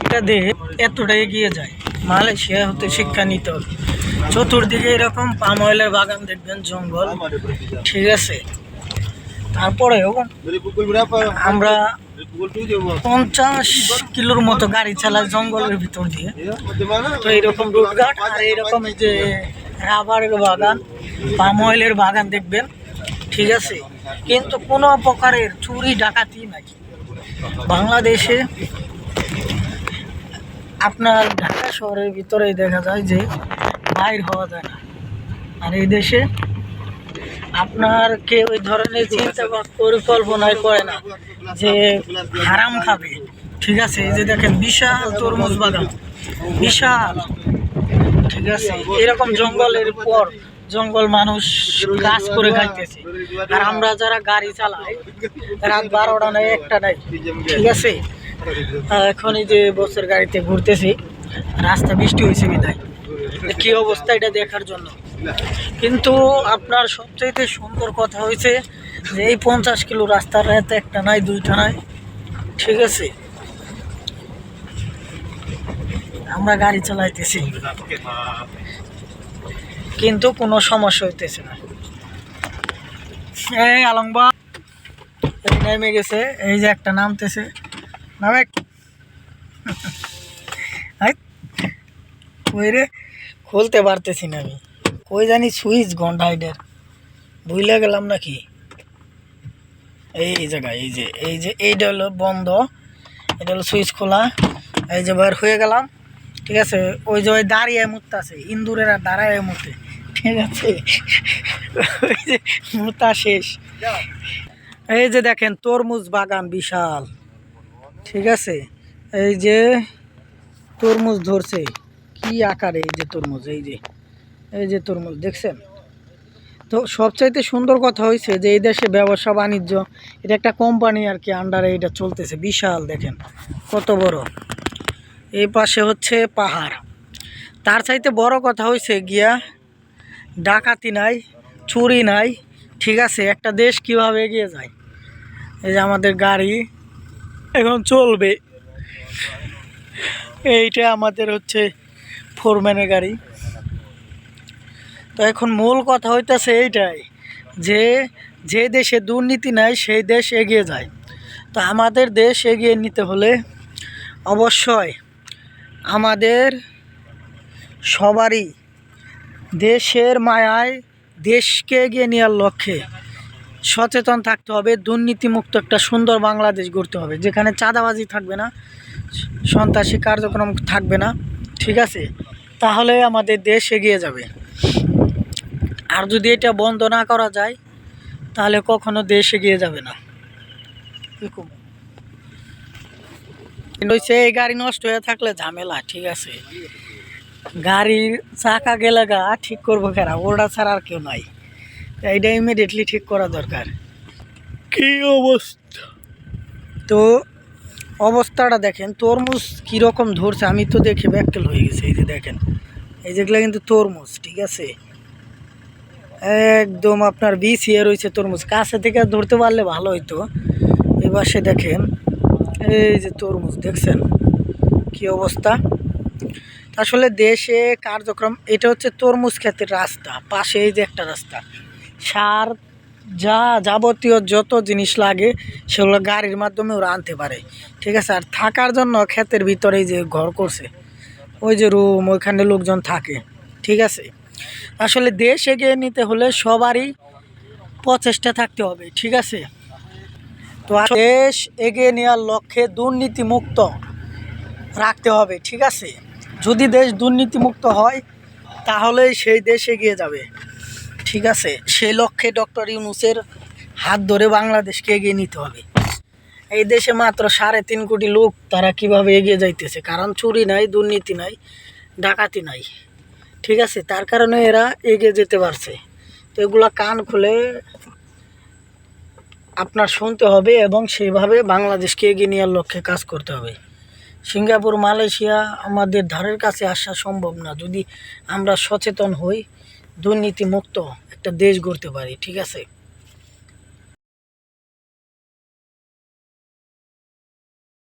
এটা দেশ এতটা এগিয়ে যায়, মালয়েশিয়া হতে শিক্ষা নিতে হবে চতুর্দিকে এরকম পাম অয়েলের বাগান দেখবেন, জঙ্গল, ঠিক আছে তারপরেও? আমরা Dari pukul 7 bang. পঞ্চাশ কিলোর মতো গাড়ি চালাই জঙ্গলের ভিতর দিয়ে তো এইরকম রুটঘাট আর এইরকম এই যে রাবারের বাগান, পাম অয়েলের বাগান দেখবেন, ঠিক আছে কিন্তু কোনো প্রকারের চুরি ডাকাতি নাই বাংলাদেশে আপনার ঢাকা শহরের ভিতরেই দেখা যায় যে বাইর হওয়া যায় না। আর এই দেশে আপনার কেউ ওই ধরনের চিন্তা বা পরিকল্পনাই করে না যে হারাম খাবে। ঠিক আছে, এই যে দেখেন বিশাল তরমুজ বাগান। বিশাল। ঠিক আছে, এরকম জঙ্গলের পর জঙ্গল মানুষ কাজ করে খাইতেছে। আর আমরা যারা গাড়ি চালাই, রাত বারোটা নাই, একটা নাই। ঠিক আছে এখন এই যে বসের গাড়িতে ঘুরতেছি, রাস্তা বৃষ্টি হয়েছে বিদায় কি অবস্থা এটা দেখার জন্য? কিন্তু আপনার সবচাইতে সুন্দর কথা হয়েছে যে এই পঞ্চাশ কিলো রাস্তার রাতে একটা নাই, দুইটা নাই। ঠিক আছে? আমরা গাড়ি চালাইতেছি। কিন্তু কোনো সমস্যা হইতেছে না। এই এই নেমে গেছে, এই যে একটা নামতেছে। রে খুলতে পারতেছি না আমি। কই জানি সুইচ এটার ভুলে গেলাম নাকি? এই জায়গায়, এই যে এই যে, এইটা হলো বন্ধ। এটা হলো সুইচ খোলা। এই যে বের হয়ে গেলাম। ঠিক আছে, ওই যে ওই দাঁড়িয়ে মুত্তা আছে, ইন্দুরের দাঁড়ায় মুতে ঠিক আছে। ওই যে মুতা শেষ। এই যে দেখেন, তরমুজ বাগান বিশাল। ঠিক আছে? এই যে তরমুজ ধরছে, কি আকারে এই যে তরমুজ, এই যে এই যে তরমুজ, দেখছেন? তো সবচাইতে সুন্দর কথা হয়েছে যে এই দেশে ব্যবসা, বাণিজ্য, এটা একটা কোম্পানি আর কি আন্ডারে এটা চলতেছে, বিশাল, দেখেন, কত বড়। এই পাশে হচ্ছে পাহাড়। তার চাইতে বড় কথা হয়েছে গিয়া, ডাকাতি নাই, চুরি নাই, ঠিক আছে? একটা দেশ কীভাবে এগিয়ে যায়? এই যে আমাদের গাড়ি এখন চলবে। এইটা আমাদের হচ্ছে ফোরম্যানের গাড়ি। তো এখন মূল কথা হইতেছে এইটাই যে যে দেশে দুর্নীতি নাই, সেই দেশ এগিয়ে যায়। তো আমাদের দেশ এগিয়ে নিতে হলে অবশ্যই আমাদের সবারই দেশের মায়ায় দেশকে এগিয়ে নেওয়ার লক্ষ্যে সচেতন থাকতে হবে, দুর্নীতিমুক্ত একটা সুন্দর বাংলাদেশ গড়তে হবে, যেখানে চাঁদাবাজি থাকবে না, সন্ত্রাসী কার্যক্রম থাকবে না, ঠিক আছে? তাহলে আমাদের দেশ এগিয়ে যাবে। আর যদি এটা বন্ধ না করা যায়, তাহলে কখনো দেশ এগিয়ে যাবে না। এরকম। হচ্ছে এই গাড়ি নষ্ট হয়ে থাকলে ঝামেলা, ঠিক আছে? গাড়ির চাকা গেলে গা ঠিক করব কেনা ওটা ছাড়া আর কেউ নাই। এইটা ইমিডিয়েটলি ঠিক করা দরকার। কি অবস্থা? তো অবস্থাটা দেখেন তরমুজ কীরকম ধরছে আমি তো দেখে ব্যাকটেল হয়ে গেছে এই যে দেখেন। এই যেগুলো কিন্তু তরমুজ ঠিক আছে? একদম আপনার বিষ ইয়ে রয়েছে তরমুজ। কাছে থেকে ধরতে পারলে ভালো হইতো। এবার সে দেখেন এই যে তরমুজ দেখছেন? কি অবস্থা? আসলে দেশে কার্যক্রম এটা হচ্ছে তরমুজ ক্ষেতের রাস্তা পাশে এই যে একটা রাস্তা। সার, যা যাবতীয় যত জিনিস লাগে, সেগুলো গাড়ির মাধ্যমে ওরা আনতে পারে। ঠিক আছে? আর থাকার জন্য ক্ষেতের ভিতরে এই যে ঘর করছে, ওই যে রুম, ওইখানে লোকজন থাকে। ঠিক আছে? আসলে দেশ এগিয়ে নিতে হলে সবারই প্রচেষ্টা থাকতে হবে। ঠিক আছে? তো দেশ এগিয়ে নেওয়ার লক্ষ্যে দুর্নীতিমুক্ত রাখতে হবে। ঠিক আছে? যদি দেশ দুর্নীতিমুক্ত হয়, তাহলেই সেই দেশ এগিয়ে যাবে। ঠিক আছে সেই লক্ষ্যে ডক্টর ইউনুসের হাত ধরে বাংলাদেশকে এগিয়ে নিতে হবে। এই দেশে মাত্র সাড়ে তিন কোটি লোক, তারা কীভাবে এগিয়ে যাইতেছে? কারণ চুরি নাই, দুর্নীতি নাই, ডাকাতি নাই। ঠিক আছে, তার কারণে এরা এগিয়ে যেতে পারছে। তো এগুলা কান খুলে আপনার শুনতে হবে এবং সেইভাবে বাংলাদেশকে এগিয়ে নেওয়ার লক্ষ্যে কাজ করতে হবে। সিঙ্গাপুর, মালয়েশিয়া আমাদের ধারের কাছে আসা সম্ভব না। যদি আমরা সচেতন হই দুর্নীতিমুক্ত একটা দেশ গড়তে পারি ঠিক আছে?